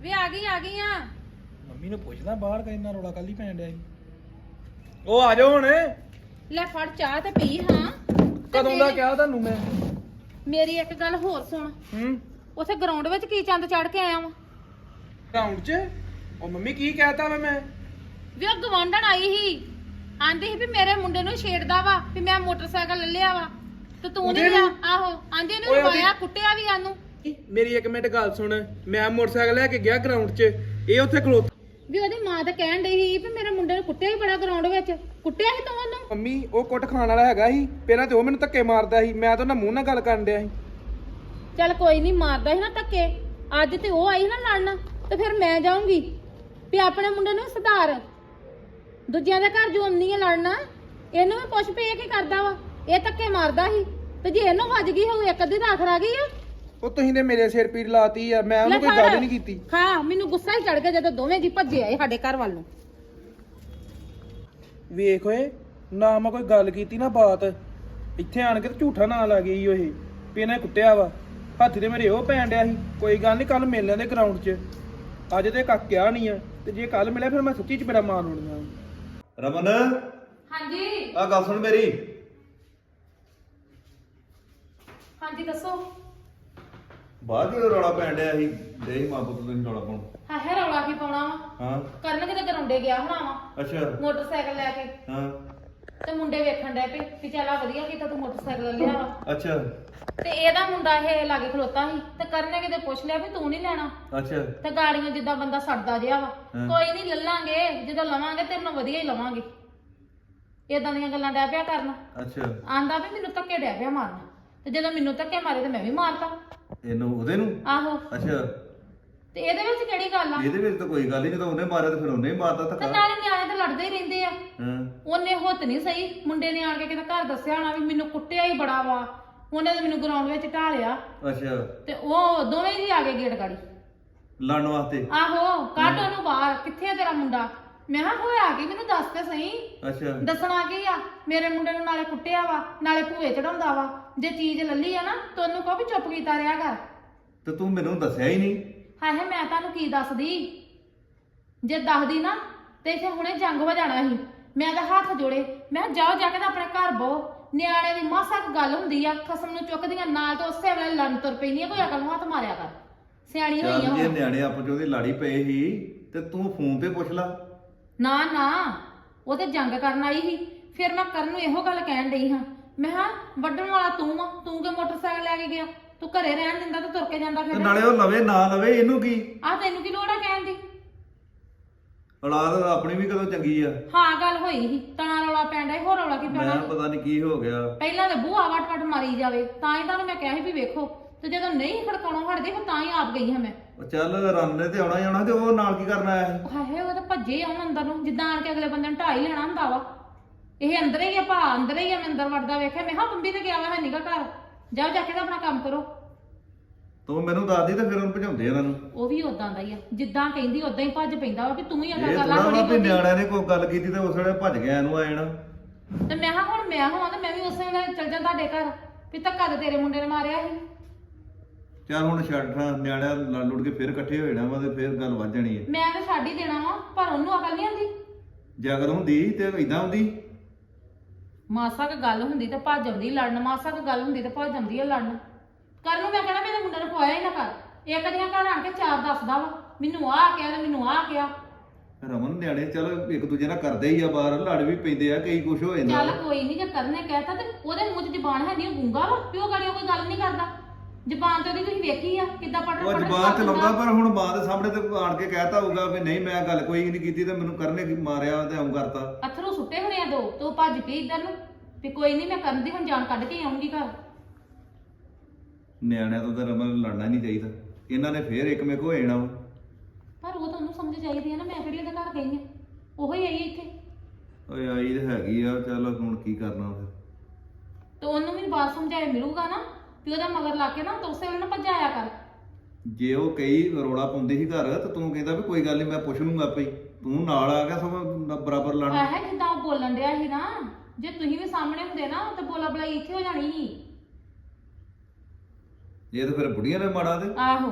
S1: ਵੇ ਆ ਗਈ ਆ ਗਈ ਆ।
S5: ਮੰਮੀ ਨੂੰ ਪੁੱਛਦਾ ਬਾਹਰ ਕਾ ਇੰਨਾ ਰੋਲਾ ਕੱਲ ਹੀ ਪੈਣ ਡਿਆ ਸੀ। ਉਹ ਆ ਜਾਓ ਹੁਣ।
S1: ਲੈ ਫੜ ਚਾਹ ਤੇ ਪੀ ਹਾਂ।
S5: ਕਦੋਂ ਦਾ ਕਿਹਾ ਤੁਹਾਨੂੰ ਮੈਂ?
S1: ਮੇਰੀ ਇੱਕ ਗੱਲ ਹੋਰ ਸੁਣ।
S5: ਹੂੰ।
S1: ਉਥੇ ਗਰਾਊਂਡ ਵਿੱਚ ਕੀ ਚੰਦ ਚੜ ਕੇ ਆਇਆ ਵਾ?
S5: ਗਰਾਊਂਡ 'ਚ? ਉਹ ਮੰਮੀ ਕੀ ਕਹਿਤਾ ਵਾ ਮੈਂ?
S1: ਵੀ ਉਹ ਗਵਾਂਢਣ ਆਈ ਸੀ। ਆਂਦੀ ਸੀ ਵੀ ਮੇਰੇ ਮੁੰਡੇ ਨੂੰ ਛੇੜਦਾ ਵਾ ਵੀ ਮੈਂ ਮੋਟਰਸਾਈਕਲ ਲੈ ਲਿਆ ਵਾ। ਤੇ ਤੂੰ ਨਹੀਂ ਲਿਆ?
S5: ਨੂੰ?
S1: ਆਹੋ ਆਂਦੀ ਇਹਨੂੰ
S5: ਓਏ ਉਹਦੀ-
S1: ਰਵਾਇਆ ਕੁੱਟਿਆ ਵੀ ਆਨੂੰ।
S5: ਮੇਰੀ ਇੱਕ ਮਿੰਟ ਗੱਲ ਸੁਣ। ਮੈਂ ਮੋਟਰਸਾਈਕਲ ਲੈ ਕੇ ਗਿਆ ਗਰਾਊਂਡ 'ਚ। ਇਹ ਉੱਥੇ ਖਲੋ
S1: ਵੀ ਉਹਦੀ ਮਾਂ ਤਾਂ ਕਹਿਣ ਡਈ ਸੀ ਵੀ ਮੇਰੇ ਮੁੰਡੇ ਨੂੰ ਕੁੱਟਿਆ ਹੀ ਬੜਾ ਗਰਾਊਂਡ ਵਿੱਚ। ਕੁੱਟਿਆ ਸੀ ਤੂੰ ਉਹਨੂੰ?
S5: ਮੰਮੀ ਉਹ ਕੁੱਟ ਖਾਣ ਵਾਲਾ ਹੈਗਾ ਸੀ। ਪਹਿਲਾਂ ਤੇ ਉਹ ਮੈਨੂੰ ਧੱਕੇ ਮਾਰਦਾ ਸੀ। ਮੈਂ ਤਾਂ ਉਹਨਾਂ ਮੂੰਹ ਨਾਲ ਗੱਲ ਕਰਨ ਡਿਆ ਸੀ।
S1: ਚੱਲ ਕੋਈ ਨਹੀਂ ਮਾਰਦਾ ਸੀ ਨਾ ਧੱਕੇ। ਅੱਜ ਤੇ ਉਹ ਆਈ ਨਾ ਲੜਨ ਤੇ ਫਿਰ ਮੈਂ ਜਾਊਂਗੀ। ਵੀ ਆਪਣੇ ਮੁੰਡੇ ਨੂੰ ਸੁਧਾਰ। ਦੂਜਿਆਂ ਦੇ ਘਰ ਜੋ ਆਉਂਦੀ ਹੈ ਲੜਨਾ। ਇਹਨੂੰ ਵੀ ਪੁੱਛ ਪਈ ਇਹ ਕੀ ਕਰਦਾ ਵਾ। ਇਹ ਧੱਕੇ ਮਾਰਦਾ ਸੀ। ਤੇ ਜੇ ਇਹਨੂੰ ਵੱਜ ਗਈ ਹੋਊ ਇੱਕ ਅੱਧੀ ਰਾਖ ਆ ਗਈ ਆ।
S5: ਉਹ ਤੁਸੀਂ ਨੇ ਮੇਰੇ ਸਿਰ ਪੀੜ ਲਾਤੀ ਆ। ਮੈਂ ਉਹਨੂੰ ਕੋਈ। ਗੱਲ ਨਹੀਂ ਕੀਤੀ।
S1: ਹਾਂ ਮੈਨੂੰ ਗੁੱਸਾ ਹੀ ਚੜ ਗਿਆ ਜਦੋਂ ਦੋਵੇਂ ਜੀ ਭੱਜੇ ਆਏ ਸਾਡੇ ਘਰ ਵੱਲ। ਨੂੰ
S5: ਵੇਖ ਓਏ ਨਾ ਮੈਂ ਕੋਈ ਗੱਲ ਕੀਤੀ ਨਾ ਬਾਤ। ਇੱਥੇ ਆਣ ਕੇ ਤੇ ਝੂਠਾ ਨਾਂ ਲਾ ਗਈ ਉਹ ਇਹ ਵੀ ਇਹਨੇ ਕੁੱਟਿਆ ਵਾ। ਹੱਥ ਤੇ ਮੇਰੇ ਉਹ ਪੈਣ ਡਿਆ ਸੀ। ਕੋਈ ਗੱਲ ਨਹੀਂ ਕੱਲ ਮਿਲ ਲੈਂਦੇ ਗਰਾਊਂਡ 'ਚ। ਅੱਜ ਤੇ ਕੱਕਿਆ ਨਹੀਂ ਆ। ਤੇ ਜੇ ਕੱਲ ਮਿਲਿਆ ਫਿਰ ਮੈਂ ਸੱਚੀ ਚ ਮੇਰਾ ਮਾਰ ਹੋਣੀਆਂ
S6: ਰਮਨ
S1: ਹਾਂਜੀ।
S6: ਆ ਗੱਲ ਸੁਣ ਮੇਰੀ।
S1: ਹਾਂਜੀ ਦੱਸੋ।
S6: ਬਾਅਦ ਜਦੋਂ ਰੌਲਾ ਪੈਣ ਡਿਆ ਸੀ? ਦੇ ਮਾਂ ਪੁੱਤ ਤੁਸੀਂ ਰੌਲਾ ਪਾਉਣ।
S1: ਹਾਂ ਹੈ ਰੌਲਾ ਕੀ ਪਾਉਣਾ ਵਾ?
S6: ਹਾਂ।
S1: ਕਰਨ ਕਿਤੇ ਗਰਾਉਂਡੇ ਗਿਆ ਹੋਣਾ ਵਾ?
S6: ਅੱਛਾ।
S1: ਮੋਟਰਸਾਈਕਲ ਲੈ ਕੇ।
S6: ਹਾਂ।
S1: ਤੇ ਮੁੰਡੇ ਵੇਖਣ ਡੈ ਪਏ ਵੀ ਚੱਲ ਆ ਵਧੀਆ ਕੀਤਾ ਤੂੰ ਮੋਟਰਸਾਈਕਲ ਲਿਆ ਵਾ।
S6: ਅੱਛਾ।
S1: ਤੇ ਇਹਦਾ ਮੁੰਡਾ ਇਹ ਲਾਗੇ ਖਲੋਤਾ ਸੀ ਤੇ ਕਰਨੇ ਕਿਤੇ ਪੁੱਛ ਲਿਆ ਵੀ ਤੂੰ ਨਹੀਂ ਲੈਣਾ।
S6: ਅੱਛਾ।
S1: ਤੇ ਗਾੜੀਆਂ ਜਿੱਦਾਂ ਬੰਦਾ ਸੜਦਾ ਜਿਹਾ ਵਾ।
S6: ਹਾਂ।
S1: ਕੋਈ ਨਹੀਂ ਲੱਲਾਂਗੇ ਜਦੋਂ ਲਵਾਂਗੇ ਤੇਰੇ ਨਾਲ ਵਧੀਆ ਹੀ ਲਵਾਂਗੇ। ਇਦਾਂ ਦੀਆਂ ਗੱਲਾਂ ਡੈ ਪਿਆ ਕਰਨ।
S6: ਅੱਛਾ।
S1: ਆਂਦਾ ਵੀ ਮੈਨੂੰ ਧੱਕੇ ਡੈ ਪਿਆ ਮਾਰਨ। ਤੇ ਜਦੋਂ ਮੈਨੂੰ ਧੱਕੇ ਮਾਰੇ ਤੇ ਮੈਂ ਵੀ ਮਾਰਤਾ।
S6: ਇਹਨੂੰ ਉਹਦੇ ਨੂੰ?
S1: ਆਹੋ।
S6: ਅੱਛਾ।
S1: ਤੇ ਇਹਦੇ ਵਿੱਚ ਕਿਹੜੀ ਗੱਲ ਆ?
S6: ਇਹਦੇ ਵਿੱਚ ਤਾਂ ਕੋਈ ਗੱਲ ਨਹੀਂ ਜਦੋਂ ਉਹਨੇ ਮਾਰਿਆ ਤਾਂ ਫਿਰ ਉਹਨੇ ਹੀ ਮਾਰਤਾ
S1: ਤੇ
S6: ਧੱਕਾ।
S1: ਨਾਲੇ ਨਿਆਣੇ ਤਾਂ ਲੜਦੇ ਹੀ ਰਹਿੰਦੇ ਆ।
S6: ਹਾਂ।
S1: ਉਹਨੇ ਹੁੱਤ ਨਹੀਂ ਸਹੀ। ਮੁੰਡੇ ਨੇ ਆਣ ਕੇ ਕਿਤੇ ਘਰ ਦੱਸਿਆ ਹੋਣਾ ਵੀ ਮੈਨੂੰ ਕੁੱਟਿਆ ਹੀ ਬੜਾ ਵਾ। ਉਹਨੇ ਤਾਂ ਮੈਨੂੰ ਗਰਾਊਂਡ ਵਿੱਚ ਢਾਲਿਆ।
S6: ਅੱਛਾ।
S1: ਤੇ ਉਹ ਦੋਵੇਂ ਜੀ ਆ ਗਏ ਗੇਟ ਗਾੜੀ।
S6: ਲੜਨ ਵਾਸਤੇ?
S1: ਆਹੋ ਕੱਢ ਉਹਨੂੰ ਬਾਹਰ। ਕਿੱਥੇ ਆ ਤੇਰਾ ਮੁੰਡਾ? ਮੈਂ ਕਿਹਾ ਹੋਇਆ ਕੀ? ਮੈਨੂੰ ਦੱਸ ਤੇ ਸਹੀ।
S6: ਅੱਛਾ।
S1: ਦੱਸਣਾ ਕੀ ਆ? ਮੇਰੇ ਮੁੰਡੇ ਨੂੰ ਨਾਲੇ ਕੁੱਟਿਆ ਵਾ ਨਾਲੇ ਭੂਏ ਚੜਾਉਂਦਾ ਵਾ। ਜੇ ਚੀਜ਼ ਲੱਲੀ ਆ ਨਾ ਤਾਂ ਉਹਨੂੰ ਕਹੋ ਵੀ ਚੁੱਪ ਕੀਤਾ ਰਿਹਾ ਕਰ।
S6: ਤੇ ਤੂੰ ਮੈਨੂੰ ਦੱਸਿਆ ਹੀ ਨਹੀਂ।
S1: ਹਾਏ ਹਾਏ ਮੈਂ ਤੁਹਾਨੂੰ ਕੀ ਦੱਸਦੀ? ਜੇ ਦੱਸਦੀ ਨਾ ਤੇ ਇੱਥੇ ਹੁਣੇ ਜੰਗ ਹੋ ਜਾਣਾ ਸੀ। ਮੈਂ ਤਾਂ ਹੱਥ ਜੋੜੇ ਮੈਂ ਕਿਹਾ ਜਾਓ ਜਾ ਕੇ ਤਾਂ ਆਪਣੇ ਘਰ ਬਹੋ ਨਿਆਣੇ ਦੀ ਮਾਸਾ ਕੁ ਗੱਲ ਹੁੰਦੀ ਆ ਖਸਮ ਨੂੰ ਚੁੱਕਦੀਆਂ ਨਾਲ ਤਾਂ ਉਸੇ ਵੇਲੇ ਲੜਨ ਤੁਰ ਪੈਂਦੀ ਆ ਕੋਈ ਅਕਲ ਨੂੰ ਹੱਥ ਮਾਰਿਆ ਕਰ। ਸਿਆਣੀ ਹੋਈ ਆ
S6: ਚੱਲ ਜੇ
S1: ਹੁਣ।
S6: ਨਿਆਣੇ ਆਪਸ ਚ ਉਹਦੀ ਲਾੜੀ ਪਏ ਸੀ ਤੇ ਤੂੰ ਫੋਨ ਤੇ ਪੁੱਛ ਲਾ।
S1: ਨਾ ਨਾ ਉਹ ਤੇ ਜੰਗ ਕਰਨ ਆਈ ਸੀ। ਫਿਰ ਮੈਂ ਕਰਨ ਨੂੰ ਇਹੋ ਗੱਲ ਕਹਿਣ ਡਈ ਹਾਂ। ਮੈਂ ਹਾਂ ਵੱਢਣ ਵਾਲਾ ਤੂੰ ਆ ਤੂੰ ਕਿ ਮੋਟਰਸਾਈਕਲ ਲੈ ਕੇ ਗਿਆ? ਤੂੰ ਘਰੇ ਰਹਿਣ ਦਿੰਦਾ ਤਾਂ ਤੁਰ ਕੇ ਜਾਂਦਾ
S6: ਤੇ
S1: ਫਿਰ
S6: ਨਾਲੇ ਉਹ ਲਵੇ ਨਾ ਲਵੇ ਇਹਨੂੰ ਕੀ?
S1: ਆ ਤੈਨੂੰ ਕੀ ਲੋੜ ਆ ਕਹਿਣ ਦੀ?
S6: ਔਲਾਦ ਆਪਣੀ ਵੀ ਕਦੋਂ ਚੰਗੀ ਆ?
S1: ਹਾਂ ਗੱਲ ਹੋਈ ਸੀ। ਤਾਂ ਰੌਲਾ ਪੈਂਦਾ ਸੀ, ਹੋਰ ਰੌਲਾ ਕੀ
S6: ਮੈਂ
S1: ਪੈਣਾ
S6: ਪਤਾ ਨਹੀਂ ਕੀ ਹੋ ਗਿਆ।
S1: ਪਹਿਲਾਂ ਤਾਂ ਬੂਹਾ ਵਟ ਵਟ ਮਾਰੀ ਜਾਵੇ ਤਾਂ ਹੀ ਤੁਹਾਨੂੰ ਮੈਂ ਕਿਹਾ ਸੀ ਵੀ ਵੇਖੋ। ਤੇ ਜਦੋਂ ਨਹੀਂ ਖੜਕਾਉਣੋਂ ਹਟਦੇ ਫਿਰ ਤਾਂ ਹੀ ਆਪ ਗਈ ਹਾਂ ਮੈਂ।
S6: ਉਹ ਚੱਲ ਰਨ ਨੇ ਤੇ ਆਉਣਾ ਆਉਣਾ ਤੇ ਉਹ ਨਾਲ ਕੀ ਕਰਨ ਆਇਆ
S1: ਹਾਏ ਉਹ ਤਾਂ ਭੱਜੇ ਆਉਣ ਅੰਦਰ ਨੂੰ। ਜਿੱਦਾਂ ਆਣ ਕੇ ਅਗਲੇ ਬੰਦੇ ਨੂੰ ਢਾਈ ਲੈਣਾ ਹੁੰਦਾ ਵਾ। ਇਹ ਅੰਦਰ ਹੀ ਆ ਭਾ ਅੰਦਰ ਹੀ ਆ ਮੈਂ ਅੰਦਰ ਵੜਦਾ ਵੇਖਿਆ। ਮੈਂ ਹਾਂ ਬੰਬੀ ਤੇ ਗਿਆ ਵਾ ਹੈ ਨੀਗਾ ਘਰ। ਜਾਓ ਜਾ ਕੇ ਤਾਂ ਆਪਣਾ ਕੰਮ ਕਰੋ।
S6: ਤੂੰ ਮੈਨੂੰ ਦੱਸਦੀ ਤੇ ਫਿਰ ਉਹਨੂੰ ਭਜਾਉਂਦੇ ਇਹਨਾਂ ਨੂੰ।
S1: ਉਹ ਵੀ ਉਦਾਂ ਦਾ ਹੀ ਆ। ਜਿੱਦਾਂ ਕਹਿੰਦੀ ਉਦਾਂ ਹੀ ਭੱਜ ਪੈਂਦਾ ਵਾ ਵੀ ਤੂੰ ਹੀ ਅਗਰ
S6: ਇਹ
S1: ਕਰ ਲਾ
S6: ਥੋੜਾ ਵਾ ਵੀ ਨਿਆਣਿਆਂ ਨੇ ਕੋਈ ਗੱਲ ਕੀਤੀ ਤੇ ਉਸ ਵੇਲੇ ਭੱਜ ਗਿਆ ਇਹਨੂੰ ਆ ਜਾਣਾ।
S1: ਤੇ ਮੈਂ ਹਾਂ ਹੁਣ ਮੈਂ ਹੋਵਾਂ ਤੇ ਮੈਂ ਵੀ ਉਸੇ ਵੇਲੇ ਚੱਲ ਜਾਂ ਤੁਹਾਡੇ ਘਰ। ਵੀ ਧੱਕਾ ਤੇ ਤੇਰੇ ਮੁੰਡੇ ਨੇ ਮਾਰਿਆ ਸੀ।
S6: ਚੱਲ ਹੁਣ ਛੱਡ ਠਾਂ ਨਿਆਣਿਆਂ ਲੜ ਲੁੜ ਕੇ ਫਿਰ ਇਕੱਠੇ ਹੋ ਜਾਣਾ ਵਾ ਤੇ ਫਿਰ ਗੱਲ ਵੱਧ ਜਾਣੀ ਹੈ
S1: ਮੈਂ ਤਾਂ ਛੱਡ ਹੀ ਦੇਣਾ ਵਾ ਪਰ ਉਹਨੂੰ ਅਕਲ ਨਹੀਂ ਆਉਂਦੀ।
S6: ਜੇ ਅਗਰ ਹੁੰਦੀ ਤੇ ਇਦਾਂ ਹੁੰਦੀ।
S1: ਮਾਸਾ ਕ ਗੱਲ ਹੁੰਦੀ ਤੇ ਭੱਜ ਆਉਂਦੀ ਲੜਨ ਮਾਸਾ ਕ ਗੱਲ ਹੁੰਦੀ ਤੇ ਭੱਜ ਆਉਂਦੀ ਆ ਲੜਨ। ਕੱਲ ਨੂੰ ਮੈਂ ਕਹਿਣਾ ਮੇਰੇ ਮੁੰਡੇ ਨੂੰ ਖਵਾਇਆ ਹੀ ਨਾ ਕਰ। ਇੱਕ ਦੀਆਂ ਘਰ ਆਣ ਕੇ ਚਾਰ ਦੱਸਦਾ ਵਾ ਮੈਨੂੰ ਆਹ ਕਿਹਾ ਤੇ ਮੈਨੂੰ ਆਹ ਕਿਹਾ।
S6: ਰਮਨ ਨਿਆਣੇ ਚਲ ਇੱਕ ਦੂਜੇ ਨਾਲ ਕਰਦੇ ਹੀ ਆ ਬਾਹਰ ਲੜ ਵੀ ਪੈਂਦੇ ਆ ਕਈ ਕੁਝ ਹੋ
S1: ਚੱਲ
S6: ਜਾਂਦਾ
S1: ਕੋਈ ਨਹੀਂ ਜੇ ਕਰਨੇ ਕਹਿਤਾ ਤੇ ਉਹਦੇ ਮੂੰਹ 'ਚ ਜ਼ਬਾਨ ਹੈ ਨਹੀਂ ਉਹ ਗੂੰਗਾ ਵਾ ਪਿਓ ਕਰਿਓ ਕੋਈ ਗੱਲ ਨਹੀਂ ਕਰਦਾ। ਜ਼ਬਾਨ ਤੇ ਉਹਦੀ ਤੁਸੀਂ ਵੇਖੀ ਆ ਕਿੱਦਾਂ ਪਟਰ
S6: ਉਹ
S1: ਪਟਰ
S6: ਜ਼ਬਾਨ ਤੇ ਲਾਉਂਦਾ ਪਰ ਹੁਣ ਮਾਂ ਦੇ ਸਾਹਮਣੇ ਤੇ ਆਣ ਕੇ ਕਹਿਤਾ ਹੋਊਗਾ ਵੀ ਨਹੀਂ ਮੈਂ ਗੱਲ ਕੋਈ ਨਹੀਂ ਕੀਤੀ ਤੇ ਮੈਨੂੰ ਕਰਨੇ ਕੀ ਮਾਰਿਆ ਤੇ ਆਉਂ ਕਰਤਾ।
S1: ਅਥਰੂ ਸੁੱਟੇ ਹੋਣੇ ਆ ਦੋ ਤੂੰ ਭੱਜ ਪਈ ਇੱਧਰ ਨੂੰ। ਵੀ ਕੋਈ ਨਹੀਂ ਮੈਂ ਕਰਨ ਦੀ ਹੁਣ ਜਾਨ ਕੱਢ ਕੇ ਆਉਂਗੀ ਘਰ।
S6: ਨਿਆਣਿਆਂ ਤੋਂ ਤਾਂ ਰਮਨ ਲੜਨਾ ਨਹੀਂ ਚਾਹੀਦਾ। ਇਹਨਾਂ ਨੇ ਫੇਰ ਇੱਕ ਮੇਕ ਹੋ ਜਾਣਾ ਵਾ।
S1: ਪਰ ਉਹ ਤਾਂ ਉਹਨੂੰ ਸਮਝ ਚਾਹੀਦੀ ਹੈ ਨਾ ਮੈਂ ਕਿਹੜੀ ਉਹਦੇ ਘਰ ਗਈ ਆ? ਉਹੋ ਹੀ ਆਈ ਇੱਥੇ।
S6: ਓਏ ਆਈ ਤੇ ਹੈਗੀ ਆ ਚੱਲ ਹੁਣ ਕੀ ਕਰਨਾ ਫਿਰ।
S1: ਤੇ ਉਹਨੂੰ ਵੀ ਬਾਤ ਸਮਝਾਏ ਮਿਲੂਗਾ ਨਾ ਵੀ ਉਹਦਾ ਮਗਰ ਲਾ ਕੇ ਨਾ ਤਾਂ ਉਸੇ ਵੇਲੇ ਨਾ ਭਜਾਇਆ ਕਰ।
S6: ਜੇ ਉਹ ਕਈ ਰੋਲਾ ਪਾਉਂਦੀ ਸੀ ਘਰ ਤੇ ਤੂੰ ਕਹਿੰਦਾ ਵੀ ਕੋਈ ਗੱਲ ਨਹੀਂ ਮੈਂ ਪੁੱਛ ਲੂੰਗਾ ਆਪੇ ਹੀ। ਤੂੰ ਨਾਲ ਆ ਗਿਆ ਨ- ਬਰਾਬਰ ਲੜਨ।
S1: ਹੈ ਜਿੱਦਾਂ ਉਹ ਬੋਲਣ ਡਿਆ ਸੀ ਨਾ ਜੇ ਤੁਸੀਂ ਵੀ ਸਾਹਮਣੇ ਹੁੰਦੇ ਨਾ ਤੇ ਬੋਲਾ ਬਲਾਈ ਇੱਥੇ ਹੋ ਜਾਣੀ। ਸੀ
S6: ਇਹ ਤਾਂ ਫਿਰ ਬੁੜੀਆਂ ਨੇ ਮਾੜਾ ਤੇ।
S1: ਆਹੋ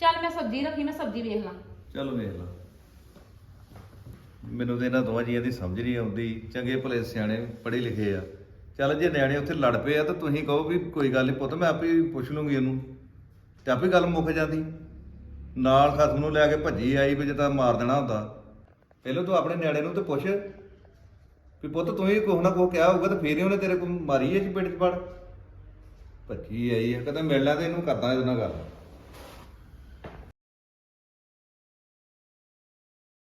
S1: ਚੱਲ ਮੈਂ ਸਬਜ਼ੀ ਰੱਖੀ ਮੈਂ ਸਬਜ਼ੀ ਵੇਖ ਲਾਂ।
S6: ਚੱਲ ਵੇਖ ਲਾ। ਮੈਨੂੰ ਤੇ ਇਹਨਾਂ ਦੋਵਾਂ ਜੀਆਂ ਦੀ ਸਮਝ ਨਹੀਂ ਆਉਂਦੀ ਚੰਗੇ ਭਲੇ ਸਿਆਣੇ ਪੜ੍ਹੇ ਲਿਖੇ ਆ। ਚੱਲ ਜੇ ਨਿਆਣੇ ਉੱਥੇ ਲੜ ਪਏ ਆ ਤਾਂ ਤੁਸੀਂ ਕਹੋ ਵੀ ਕੋਈ ਗੱਲ ਨਹੀਂ ਪੁੱਤ ਮੈਂ ਆਪੇ ਹੀ ਪੁੱਛ ਲੂੰਗੀ ਇਹਨੂੰ ਤੇ ਆਪੇ ਗੱਲ ਮੁੱਕ ਜਾਂਦੀ। ਨਾਲ ਖਸਮ ਨੂੰ ਲੈ ਕੇ ਭੱਜੀ ਆਈ ਵੀ ਜਿੱਦਾਂ ਮਾਰ ਦੇਣਾ ਹੁੰਦਾ। ਪਹਿਲਾਂ ਤੂੰ ਆਪਣੇ ਨਿਆਣੇ ਨੂੰ ਤੇ ਪੁੱਛ ਵੀ ਪੁੱਤ ਤੂੰ ਹੀ ਕੁਛ ਨਾ ਕੁਛ ਕਿਹਾ ਹੋਊਗਾ ਤੇ ਫੇਰ ਹੀ ਉਹਨੇ ਤੇਰੇ ਕੋਲ ਮਾਰੀ ਹੈ ਚਪੇੜ ਚ ਪੜ। ਭੱਜੀ ਆਈ ਹੈ, ਕਦੇ ਮਿਲਣਾ ਤੇ ਇਹਨੂੰ ਕਰਦਾ ਇਹਦੇ ਨਾਲ ਗੱਲ।